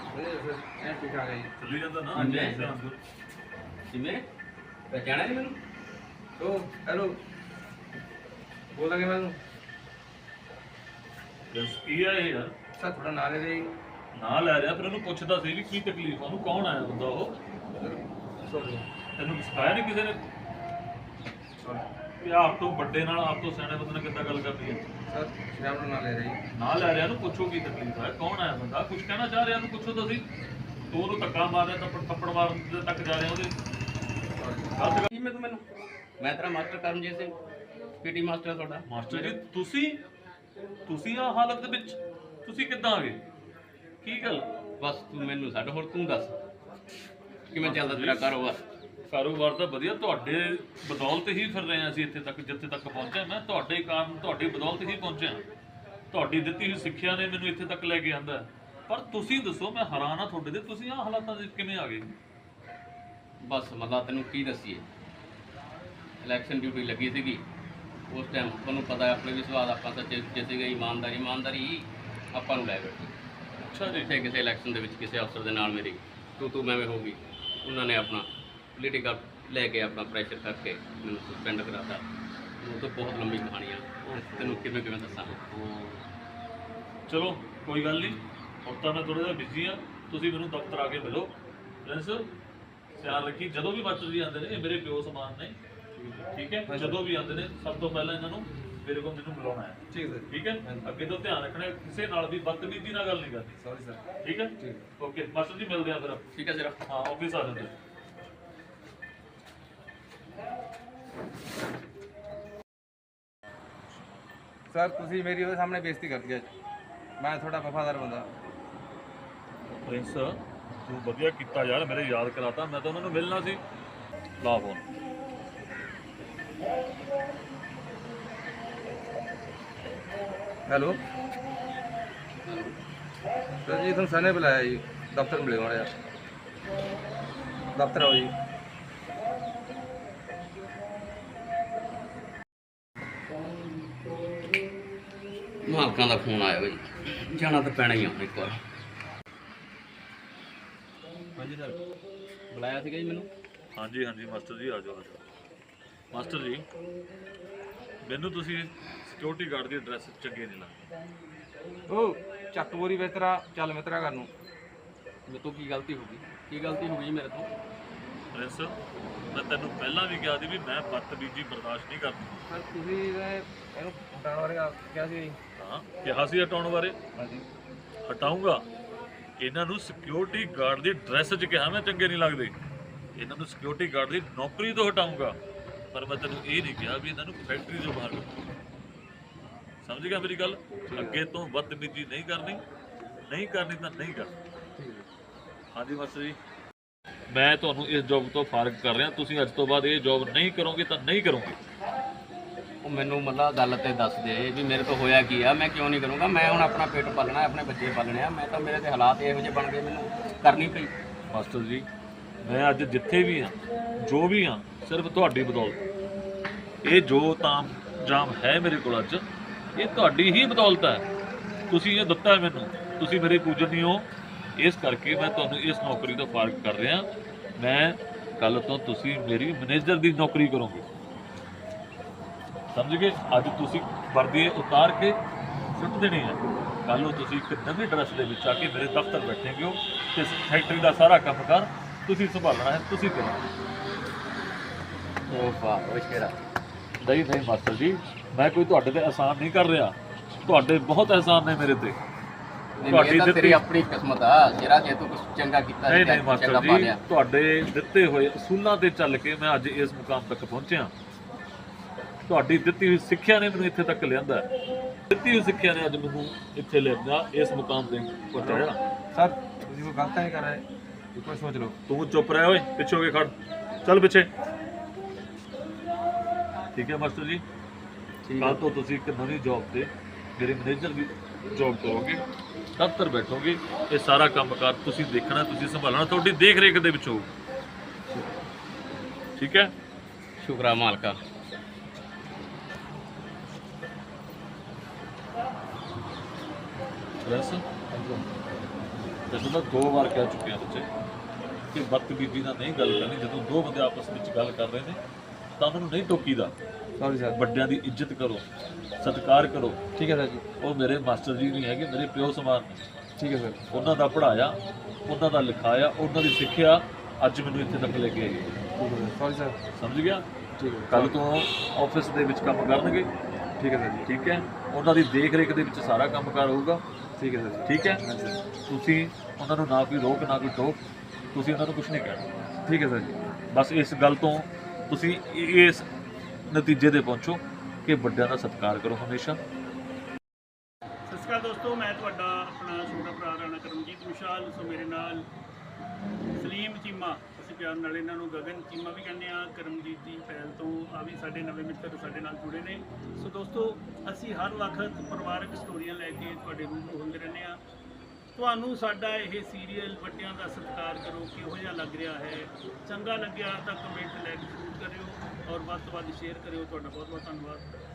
ਐ ਠੀਕ ਆ ਗਈ ਚੱਲੀ ਜਾਂਦਾ ਨਾ ਹਾਂਜੀ। ਧਿਆਨ ਦਿਓ। ਜਿਵੇਂ ਪਹਿਚਾਣਿਆ ਨਹੀਂ ਮੈਨੂੰ? ਓ ਹੈਲੋ ਬੋਲ ਲਗੇ ਮੈਨੂੰ। ਦੱਸ ਕੀ ਆ ਇਹ ਯਾਰ? ਸਰ ਥੋੜਾ ਨਾਲੇ ਦੇ ਨਾਂ ਲੈ ਰਿਹਾ ਫਿਰ ਉਹਨੂੰ ਪੁੱਛਦਾ ਸੀ ਵੀ ਕੀ ਤਕਲੀਫ ਆ ਉਹਨੂੰ ਕੌਣ ਆਇਆ ਬੰਦਾ ਉਹ? ਸੌਰੀ। ਤੈਨੂੰ ਸਿਖਾਇਆ ਨਹੀਂ ਕਿਸੇ ਨੇ? ਸੌਰੀ। ਵੀ ਆਪ ਤੋਂ ਵੱਡੇ ਨਾਲ ਆਪ ਤੋਂ ਸਿਆਣੇ ਬੰਦੇ ਨਾਲ ਕਿੱਦਾਂ ਗੱਲ ਕਰਨੀ ਹੈ? ਸਰ ਸ਼ਰਾਬ ਨੂੰ ਨਾਲੇ ਰਹੀ। ਨਾਂ ਲੈ ਰਿਹਾ ਨੂੰ ਪੁੱਛੋ ਕੀ ਤਕਲੀਫ ਹੈ ਕੌਣ ਆਇਆ ਬੰਦਾ? ਕੁਝ ਕਹਿਣਾ ਚਾਹ ਰਿਹਾ ਉਹਨੂੰ ਪੁੱਛੋ ਤੁਸੀਂ। ਤੂੰ ਉਹਨੂੰ ਧੱਕਾ ਮਾਰਿਆ ਤਾਂ ਥੱਪੜ ਮਾਰਨ ਦੇ ਤੱਕ ਜਾ ਰਿਹਾ ਉਹਦੇ ਗੱਲ ਕੀ ਮੈਂ ਤੂੰ ਮੈਨੂੰ? ਮੈਂ ਤੇਰਾ master Karamjit Singh PT master ਤੁਹਾਡਾ। ਮਾਸਟਰ ਜੀ ਤੁਸੀਂ ਤੁਸੀਂ ਆ ਹਾਲਤ ਦੇ ਵਿੱਚ ਤੁਸੀਂ ਕਿੱਦਾਂ ਆ ਗਏ? ਕੀ ਗੱਲ? ਬਸ ਤੂੰ ਮੈਨੂੰ ਛੱਡ ਹੋਰ ਤੂੰ ਦੱਸ। ਕਿਵੇਂ ਚੱਲਦਾ ਤੇਰਾ ਕਾਰੋਬਾਰ? ਕਾਰੋਬਾਰ ਤਾਂ ਵਧੀਆ ਤੁਹਾਡੇ ਬਦੌਲਤ ਹੀ ਫਿਰ ਰਹੇ ਹਾਂ ਅਸੀਂ ਇੱਥੇ ਤੱਕ ਜਿੱਥੇ ਤੱਕ ਪਹੁੰਚੇ ਮੈਂ ਤੁਹਾਡੇ ਕਾਰਨ ਤੁਹਾਡੀ ਬਦੌਲਤ ਹੀ ਪਹੁੰਚਿਆ। ਤੁਹਾਡੀ ਦਿੱਤੀ ਹੋਈ ਸਿੱਖਿਆ ਨੇ ਮੈਨੂੰ ਇੱਥੇ ਤੱਕ ਲੈ ਕੇ ਆਂਦਾ ਪਰ ਤੁਸੀਂ ਦੱਸੋ ਮੈਂ ਹੈਰਾਨ ਆ ਤੁਹਾਡੇ ਤੇ ਤੁਸੀਂ ਆ ਹਾਲਾਤਾਂ ਦੇ ਕਿਵੇਂ ਆ ਗਏ? ਬਸ ਮੱਲਾ ਤੈਨੂੰ ਕੀ ਦੱਸੀਏ? ਇਲੈਕਸ਼ਨ ਡਿਊਟੀ ਲੱਗੀ ਸੀਗੀ। ਉਸ ਟਾਈਮ ਤੁਹਾਨੂੰ ਪਤਾ ਹੈ ਆਪਣੇ ਵਿਸ਼ਵਾਸ ਆਪਾਂ ਸੱਚੇ ਸੁੱਚੇ ਸੀਗੇ ਇਮਾਨਦਾਰੀ ਇਮਾਨਦਾਰੀ ਆਪਾਂ ਨੂੰ ਲੈ ਬੈਠੀ ਅੱਛਾ ਜੀ। ਕਿਸੇ ਇਲੈਕਸ਼ਨ ਦੇ ਵਿੱਚ ਕਿਸੇ ਅਫਸਰ ਦੇ ਨਾਲ ਮੇਰੀ ਤੂੰ ਤੂੰ ਮੈਂ ਮੈਂ ਹੋ ਗਈ। ਉਹਨਾਂ ਨੇ ਆਪਣਾ ਪੋਲੀਟੀਕਲ ਲੈ ਕੇ ਆਪਣਾ ਪ੍ਰੈਸ਼ਰ ਕਰਕੇ ਮੈਨੂੰ ਸਸਪੈਂਡ ਕਰਾਤਾ। ਉਹ ਤਾਂ ਬਹੁਤ ਲੰਬੀ ਕਹਾਣੀ ਆ ਤੈਨੂੰ ਕਿਵੇਂ ਕਿਵੇਂ ਦੱਸਾਂ ਚਲੋ ਕੋਈ ਗੱਲ ਨਹੀਂ। ਹੁਣ ਤਾਂ ਮੈਂ ਥੋੜਾ ਜਿਹਾ ਬਿਜ਼ੀ ਆ ਤੁਸੀਂ ਮੈਨੂੰ ਦਫ਼ਤਰ ਆ ਕੇ ਮਿਲੋ। ਪ੍ਰਿੰਸ ਧਿਆਨ ਰੱਖੀ ਜਦੋਂ ਵੀ ਮਾਸਟਰ ਜੀ ਆਉਂਦੇ ਨੇ ਇਹ ਮੇਰੇ ਪਿਓ ਸਮਾਨ ਨੇ। ਠੀਕ ਹੈ? ਜਦੋਂ ਵੀ ਆਉਂਦੇ ਨੇ ਸਭ ਤੋਂ ਪਹਿਲਾਂ ਇਹਨਾਂ ਨੂੰ ਮੇਰੇ ਕੋਲ ਮੈਨੂੰ ਬੁਲਾਉਣਾ ਹੈ। ਠੀਕ ਹੈ ਠੀਕ ਹੈ? ਅੱਗੇ ਤੋਂ ਧਿਆਨ ਰੱਖਣਾ ਕਿਸੇ ਨਾਲ ਵੀ ਬਦਤਮੀਜ਼ੀ ਨਾਲ ਗੱਲ ਨਹੀਂ ਕਰਨੀ। ਸੌਰੀ ਸਰ ਠੀਕ ਹੈ? ਠੀਕ ਓਕੇ ਮਾਸਟਰ ਜੀ ਮਿਲਦੇ ਆ ਫਿਰ। ਠੀਕ ਹੈ ਜਰਾ ਹਾਂ ਆਫਿਸ ਆ ਜਾਂਦੇ। ਸਰ ਤੁਸੀਂ ਮੇਰੀ ਉਹਦੇ ਸਾਹਮਣੇ ਬੇਇੱਜ਼ਤੀ ਕਰਤੀ ਅੱਜ। ਮੈਂ ਤੁਹਾਡਾ ਵਫਾਦਾਰ ਬੰਦਾ। ਪ੍ਰਿੰਸ ਤੂੰ ਵਧੀਆ ਕੀਤਾ ਯਾਰ ਮੇਰੇ ਯਾਦ ਕਰਾਤਾ ਮੈਂ ਤਾਂ ਉਹਨਾਂ ਨੂੰ ਮਿਲਣਾ ਸੀ। ਲਾ ਫੋਨ। ਹੈਲੋ? ਸਰ ਜੀ ਤੁਹਾਨੂੰ ਸਨੇ ਬੁਲਾਇਆ ਜੀ। ਦਫ਼ਤਰ ਮਿਲਿਓ ਮਾੜਾ ਜਿਹਾ। ਦਫ਼ਤਰ ਆਓ ਜੀ। ਮਾਲਕਾਂ ਦਾ ਫੋਨ ਆਇਆ ਬਈ। ਜਾਣਾ ਤਾਂ ਪੈਣਾ ਹੀ ਆ ਹੁਣ ਇੱਕ ਵਾਰ। ਹਾਂਜੀ ਸਰ ਬੁਲਾਇਆ ਸੀਗਾ ਜੀ ਮੈਨੂੰ? ਹਾਂਜੀ ਹਾਂਜੀ ਮਾਸਟਰ ਜੀ ਆ ਜਾਓ ਆ ਜਾਓ। ਮਾਸਟਰ ਜੀ ਮੈਨੂੰ ਤੁਸੀਂ ਸਿਕਿਉਰਿਟੀ ਗਾਰਡ ਦੀ ਐਡਰੈਸ ਚੰਗੇ ਨਹੀਂ ਲੱਗਦੀ। ਓ ਚੱਕ ਬੋਰੀ ਬਿਸਤਰਾ ਚੱਲ ਮਿੱਤਰਾ ਕਰ ਨੂੰ। ਮੇਰੇ ਤੋਂ ਕੀ ਗਲਤੀ ਹੋ ਗਈ? ਕੀ ਗਲਤੀ ਹੋ ਗਈ ਮੇਰੇ ਤੋਂ? ਪ੍ਰਿੰਸ ਮੈਂ ਤੈਨੂੰ ਪਹਿਲਾਂ ਵੀ ਕਿਹਾ ਸੀ ਵੀ ਮੈਂ ਬਦਤਮੀਜ਼ੀ ਬਰਦਾਸ਼ਤ ਨਹੀਂ ਕਰਦੀ। ਸਰ ਤੁਸੀਂ ਇਹ- ਇਹਨੂੰ ਹਟਾਉਣ ਬਾਰੇ ਕਿਹਾ ਸੀ। ਜੀ ਹਾਂ ਕਿਹਾ ਸੀ ਹਟਾਉਣ ਬਾਰੇ? ਹਾਂਜੀ। ਹਟਾਊਂਗਾ? ਇਹਨਾਂ ਨੂੰ ਸਿਕਿਉਰਿਟੀ ਗਾਰਡ ਦੀ ਡਰੈਸ 'ਚ ਕਿਹਾ ਮੈਂ ਚੰਗੇ ਨਹੀਂ ਲੱਗਦੇ। ਇਹਨਾਂ ਨੂੰ ਸਿਕਿਉਰਿਟੀ ਗਾਰਡ ਦੀ ਨੌਕਰੀ ਤੋਂ ਹਟਾਊਂਗਾ। ਪਰ ਮੈਂ ਤੈਨੂੰ ਇਹ ਨਹੀਂ ਕਿਹਾ ਵੀ ਇਹਨਾਂ ਨੂੰ ਫੈਕਟਰੀ 'ਚੋਂ ਬਾਹਰ ਕੱਢੋ। ਸਮਝ ਗਿਆ ਮੇਰੀ ਗੱਲ? ਅੱਗੇ ਤੋਂ ਬਦਤਮੀਜ਼ੀ ਨਹੀਂ ਕਰਨੀ। ਨਹੀਂ ਕਰਨੀ ਤਾਂ ਨਹੀਂ ਕਰਨੀ। ਹਾਂਜੀ ਮਾਸਟਰ ਜੀ। ਮੈਂ ਤੁਹਾਨੂੰ ਇਸ ਜੌਬ ਤੋਂ ਫਾਰਗ ਕਰ ਰਿਹਾ। ਤੁਸੀਂ ਅੱਜ ਤੋਂ ਬਾਅਦ ਇਹ ਜੌਬ ਨਹੀਂ ਕਰੋਗੇ ਤਾਂ ਨਹੀਂ ਕਰੋਗੇ। ਉਹ ਮੈਨੂੰ ਮੱਲਾ ਗੱਲ ਤੇ ਦੱਸ ਦੇ ਵੀ ਮੇਰੇ ਤੋਂ ਹੋਇਆ ਕੀ ਆ ਮੈਂ ਕਿਉਂ ਨਹੀਂ ਕਰੂੰਗਾ? ਮੈਂ ਹੁਣ ਆਪਣਾ ਪੇਟ ਪਾਲਣਾ ਆਪਣੇ ਬੱਚੇ ਪਾਲਣੇ ਆ। ਮੈਂ ਤਾਂ ਮੇਰੇ ਤੇ ਹਾਲਾਤ ਇਹੋ ਜਿਹੇ ਬਣ ਗਏ ਮੈਨੂੰ ਕਰਨੀ ਪਈ। ਮਾਸਟਰ ਜੀ ਮੈਂ ਅੱਜ ਜਿੱਥੇ ਵੀ ਹਾਂ ਜੋ ਵੀ ਹਾਂ ਸਿਰਫ ਤੁਹਾਡੀ ਬਦੌਲਤ। ਇਹ ਜੋ ਤਾਮ ਜਾਮ ਹੈ ਮੇਰੇ ਕੋਲ ਅੱਜ ਇਹ ਤੁਹਾਡੀ ਹੀ ਬਦੌਲਤ ਹੈ। ਤੁਸੀਂ ਇਹ ਦਿੱਤਾ ਮੈਨੂੰ। ਤੁਸੀਂ ਮੇਰੇ ਪੂਜਨੀ ਹੋ ਇਸ ਕਰਕੇ ਮੈਂ ਤੁਹਾਨੂੰ ਇਸ ਨੌਕਰੀ ਤੋਂ ਫਾਰਗ ਕਰ ਰਿਹਾ। ਮੈਂ ਕੱਲ ਤੋਂ ਤੁਸੀਂ ਮੇਰੀ ਮੈਨੇਜਰ ਦੀ ਨੌਕਰੀ ਕਰੋਗੇ। ਸਮਝ ਗਏ? ਅੱਜ ਤੁਸੀਂ ਵਰਦੀ ਉਤਾਰ ਕੇ ਸੁੱਟ ਦੇਣੀ ਹੈ ਕੱਲ ਨੂੰ ਤੁਸੀਂ ਇੱਕ ਨਵੀਂ ਡਰੈਸ ਦੇ ਵਿੱਚ ਆ ਕੇ ਮੇਰੇ ਦਫ਼ਤਰ ਬੈਠੇਗੇ ਹੋ ਤੇ ਫੈਕਟਰੀ ਦਾ ਸਾਰਾ ਕੰਮਕਾਰ ਤੁਸੀਂ ਸੰਭਾਲਣਾ ਹੈ ਤੁਸੀਂ ਕਰਨਾ ਉਹ ਵਾਹ ਉਹ ਸ਼ੇਰਾ ਨਹੀਂ ਨਹੀਂ ਮਾਸਟਰ ਜੀ ਮੈਂ ਕੋਈ ਤੁਹਾਡੇ ਤੇ ਆਸਾਨ ਨਹੀਂ ਕਰ ਰਿਹਾ। ਤੁਹਾਡੇ ਬਹੁਤ ਅਹਿਸਾਨ ਨੇ ਮੇਰੇ ਤੇ। ਤੁਹਾਡੀ ਤਾਂ ਤੇਰੀ ਆਪਣੀ ਕਿਸਮਤ ਆ ਸ਼ੇਰਾ ਜੇ ਤੂੰ ਕੁਝ ਚੰਗਾ ਕੀਤਾ ਨਹੀਂ ਨਹੀਂ ਮਾਸਟਰ ਚੰਗਾ ਪਾ ਜੀ ਲਿਆ ਤੁਹਾਡੇ ਦਿੱਤੇ ਹੋਏ ਅਸੂਲਾਂ ਤੇ ਚੱਲ ਕੇ ਮੈਂ ਅੱਜ ਇਸ ਮੁਕਾਮ ਤੱਕ ਪਹੁੰਚਿਆ। ਤੁਹਾਡੀ ਦਿੱਤੀ ਹੋਈ ਸਿੱਖਿਆ ਨੇ ਮੈਨੂੰ ਇੱਥੇ ਤੱਕ ਲਿਆਂਦਾ। ਦਿੱਤੀ ਹੋਈ ਸਿੱਖਿਆ ਨੇ ਅੱਜ ਮੈਨੂੰ ਇੱਥੇ ਲਿਆਂਦਾ ਇਸ ਮੁਕਾਮ ਤੇ ਪਹੁੰਚਾਇਆ। ਸਰ ਤੁਸੀਂ ਕੋਈ ਗਲਤ ਨਹੀਂ ਕਰ ਰਹੇ। ਇੱਕ ਵਾਰ ਸੋਚ ਲਓ। ਤੂੰ ਚੁੱਪ ਰਹਿ ਓਏ ਪਿੱਛੇ ਹੋ ਕੇ ਖੜ। ਚੱਲ ਪਿੱਛੇ। ਠੀਕ ਹੈ ਮਾਸਟਰ ਜੀ। ਕੱਲ ਤੋਂ ਤੁਸੀਂ ਇੱਕ ਨਵੀਂ ਜੌਬ ਤੇ ਮੇਰੇ ਮੈਨੇਜਰ ਦੀ ਜੌਬ ਕਰੋਗੇ ਦਫ਼ਤਰ ਬੈਠੋਗੇ ਇਹ ਸਾਰਾ ਕੰਮਕਾਰ ਤੁਸੀਂ ਦੇਖਣਾ ਤੁਸੀਂ ਸੰਭਾਲਣਾ ਤੁਹਾਡੀ ਦੇਖ ਰੇਖ ਦੇ ਵਿੱਚ ਹੋਊ। ਠੀਕ ਹੈ? ਸ਼ੁਕਰਾ ਮਾਲਕਾ। ਬਸ ਤੈਨੂੰ ਮੈਂ ਦੋ ਵਾਰ ਕਹਿ ਚੁੱਕਿਆ ਬੱਚੇ ਕਿ ਬਦਤਮੀਜ਼ੀ ਨਾਲ ਨਹੀਂ ਗੱਲ ਕਰਨੀ ਜਦੋਂ ਦੋ ਬੰਦੇ ਆਪਸ ਵਿੱਚ ਗੱਲ ਕਰ ਰਹੇ ਨੇ ਤਾਂ ਉਹਨਾਂ ਨੂੰ ਨਹੀਂ ਟੋਕੀਦਾ। ਸੌਰੀ ਸਰ ਵੱਡਿਆਂ ਦੀ ਇੱਜ਼ਤ ਕਰੋ ਸਤਿਕਾਰ ਕਰੋ। ਠੀਕ ਹੈ ਸਰ ਜੀ। ਉਹ ਮੇਰੇ ਮਾਸਟਰ ਜੀ ਨਹੀਂ ਹੈਗੇ ਮੇਰੇ ਪਿਓ ਸਮਾਨ ਨੇ। ਠੀਕ ਹੈ ਸਰ ਉਹਨਾਂ ਦਾ ਪੜਾਇਆ ਉਹਨਾਂ ਦਾ ਲਿਖਾਇਆ ਉਹਨਾਂ ਦੀ ਸਿੱਖਿਆ ਅੱਜ ਮੈਨੂੰ ਇੱਥੇ ਤੱਕ ਲੈ ਕੇ ਆਈ ਸੌਰੀ ਸਰ ਸਮਝ ਗਿਆ? ਠੀਕ ਹੈ। ਕੱਲ ਤੋਂ ਆਫਿਸ ਦੇ ਵਿੱਚ ਕੰਮ ਕਰਨਗੇ। ਠੀਕ ਹੈ ਸਰ ਜੀ। ਠੀਕ ਹੈ? ਉਹਨਾਂ ਦੀ ਦੇਖ ਰੇਖ ਦੇ ਵਿੱਚ ਸਾਰਾ ਕੰਮਕਾਰ ਹੋਊਗਾ। ਠੀਕ ਹੈ ਸਰ ਠੀਕ ਹੈ? ਤੁਸੀਂ ਉਹਨਾਂ ਨੂੰ ਨਾ ਕੋਈ ਰੋਕ ਨਾ ਕੋਈ ਟੋਕ। ਤੁਸੀਂ ਉਹਨਾਂ ਨੂੰ ਕੁਝ ਨਹੀਂ ਕਹਿਣਾ। ਠੀਕ ਹੈ ਸਰ ਜੀ। ਬਸ ਇਸ ਗੱਲ ਤੋਂ ਤੁਸੀਂ ਇਸ ਨਤੀਜੇ ਤੇ ਪਹੁੰਚੋ ਕਿ ਵੱਡਿਆਂ ਦਾ ਸਤਿਕਾਰ ਕਰੋ ਹਮੇਸ਼ਾ। ਸਤਿ ਸ਼੍ਰੀ ਅਕਾਲ ਦੋਸਤੋ, ਮੈਂ ਤੁਹਾਡਾ ਆਪਣਾ ਛੋਟਾ ਭਰਾ ਰਾਣਾ ਕਰਮਜੀਤ ਵਿਸ਼ਾਲ। ਸੋ ਮੇਰੇ ਨਾਲ ਸਲੀਮ ਚੀਮਾ ਅਸੀਂ ਪਿਆਰ ਨਾਲ ਇਹਨਾਂ ਨੂੰ ਗਗਨ ਚੀਮਾ ਵੀ ਕਹਿੰਦੇ ਆ। ਕਰਮਜੀਤ ਦੀ ਪਹਿਲ ਤੋਂ ਆ ਵੀ ਸਾਡੇ ਨਵੇਂ ਮਿੱਤਰ ਸਾਡੇ ਨਾਲ ਜੁੜੇ ਨੇ। ਸੋ ਦੋਸਤੋ, ਅਸੀਂ ਹਰ ਵਕਤ ਪਰਿਵਾਰਕ ਸਟੋਰੀਆਂ ਲੈ ਕੇ ਤੁਹਾਡੇ ਰੂਬਰੂ ਹੁੰਦੇ ਰਹਿੰਦੇ ਆ ਤੁਹਾਨੂੰ ਸਾਡਾ ਇਹ ਸੀਰੀਅਲ ਵੱਡਿਆਂ ਦਾ ਸਤਿਕਾਰ ਕਰੋ, ਕਿਹੋ ਜਿਹਾ ਲੱਗ ਰਿਹਾ ਹੈ? ਚੰਗਾ ਲੱਗਿਆ ਤਾਂ ਕਮੈਂਟ ਲਾਈਕ ਜ਼ਰੂਰ ਕਰਿਓ ਔਰ ਵੱਧ ਤੋਂ ਵੱਧ ਸ਼ੇਅਰ ਕਰਿਓ। ਤੁਹਾਡਾ ਬਹੁਤ ਬਹੁਤ ਧੰਨਵਾਦ।